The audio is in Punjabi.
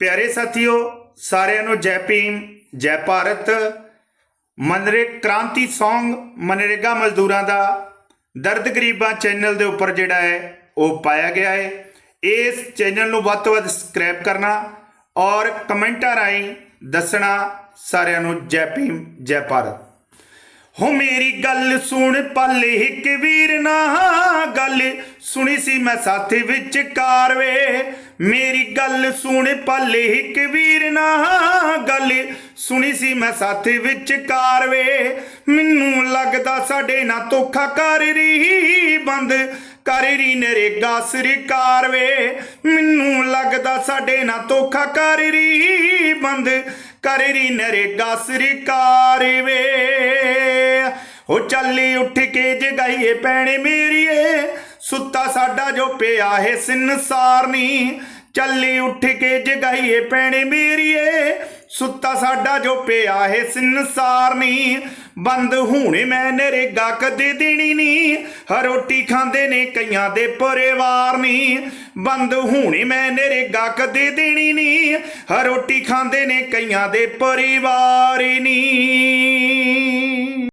ਪਿਆਰੇ ਸਾਥੀਓ, ਸਾਰਿਆਂ ਨੂੰ ਜੈ ਭੀਮ, ਜੈ ਭਾਰਤ। ਮਨਰੇ ਕ੍ਰਾਂਤੀ Song ਮਨਰੇਗਾ ਮਜ਼ਦੂਰਾਂ ਦਾ ਦਰਦ ਗਰੀਬਾਂ ਚੈਨਲ ਦੇ ਉੱਪਰ ਜਿਹੜਾ ਹੈ, ਉਹ ਪਾਇਆ ਗਿਆ ਹੈ। ਇਸ ਚੈਨਲ ਨੂੰ ਵੱਧ ਤੋਂ ਵੱਧ ਸਬਸਕ੍ਰਾਈਬ ਕਰਨਾ ਔਰ ਕਮੈਂਟਾਂ ਰਾਹੀਂ ਦੱਸਣਾ। ਸਾਰਿਆਂ ਨੂੰ ਜੈ ਭੀਮ, ਜੈ ਭਾਰਤ। ਹੋ ਮੇਰੀ ਗੱਲ ਸੁਣ ਪਲ ਇੱਕ ਵੀਰ ਨਾ ਗੱਲ। ਸੁਣੀ ਸੀ ਮੈਂ ਸਾਥੀ ਵਿੱਚ ਕਾਰਵੇ ਮੇਰੀ ਗੱਲ ਸੁਣ ਪਲ ਇੱਕ ਵੀਰ ਨਾ ਗੱਲ। ਸੁਣੀ ਸੀ ਮੈਂ ਸਾਥੀ ਵਿੱਚ ਕਾਰਵੇ ਮੈਨੂੰ ਲੱਗਦਾ ਸਾਡੇ ਨਾਲ ਧੋਖਾ ਕਰ ਰਹੀ ਬੰਦ। ਕਰ ਰਹੀ ਨਰੇਗਾ ਸਰਕਾਰ ਵੇ। ਮੈਨੂੰ ਲੱਗਦਾ ਸਾਡੇ ਨਾਲ ਧੋਖਾ ਕਰ ਰਹੀ ਬੰਦ। ਕਰ ਰਹੀ ਨਰੇਗਾ ਸਰਕਾਰ ਵੇ। ਹੋ ਚੱਲੀ ਉੱਠ ਕੇ ਜਗਾਈਏ ਪੈਣੇ ਮੇਰੀਏ। ਸੁੱਤਾ ਸਾਡਾ ਜੋ ਪਿਆ ਹੈ ਸੰਸਾਰ ਨੀ। ਚੱਲੀ ਉੱਠ ਕੇ ਜਗਾਈਏ ਪੈਣੇ ਮੇਰੀਏ। ਸੁੱਤਾ ਸਾਡਾ ਜੋ ਪਿਆ ਹੈ ਸੰਸਾਰ ਨੀ। ਬੰਦ ਹੋਣੇ ਮੈਂ ਨਰੇਗਾ ਕਦੇ ਦੇਣੀ ਨੀ। ਹਰ ਰੋਟੀ ਖਾਂਦੇ ਨੇ ਕਈਆਂ ਦੇ ਪਰਿਵਾਰ ਨੀ। ਬੰਦ ਹੋਣੇ ਮੈਂ ਨਰੇਗਾ ਕਦੇ ਦੇਣੀ ਨੀ। ਹਰ ਰੋਟੀ ਖਾਂਦੇ ਨੇ ਕਈਆਂ ਦੇ ਪਰਿਵਾਰ ਨੀ।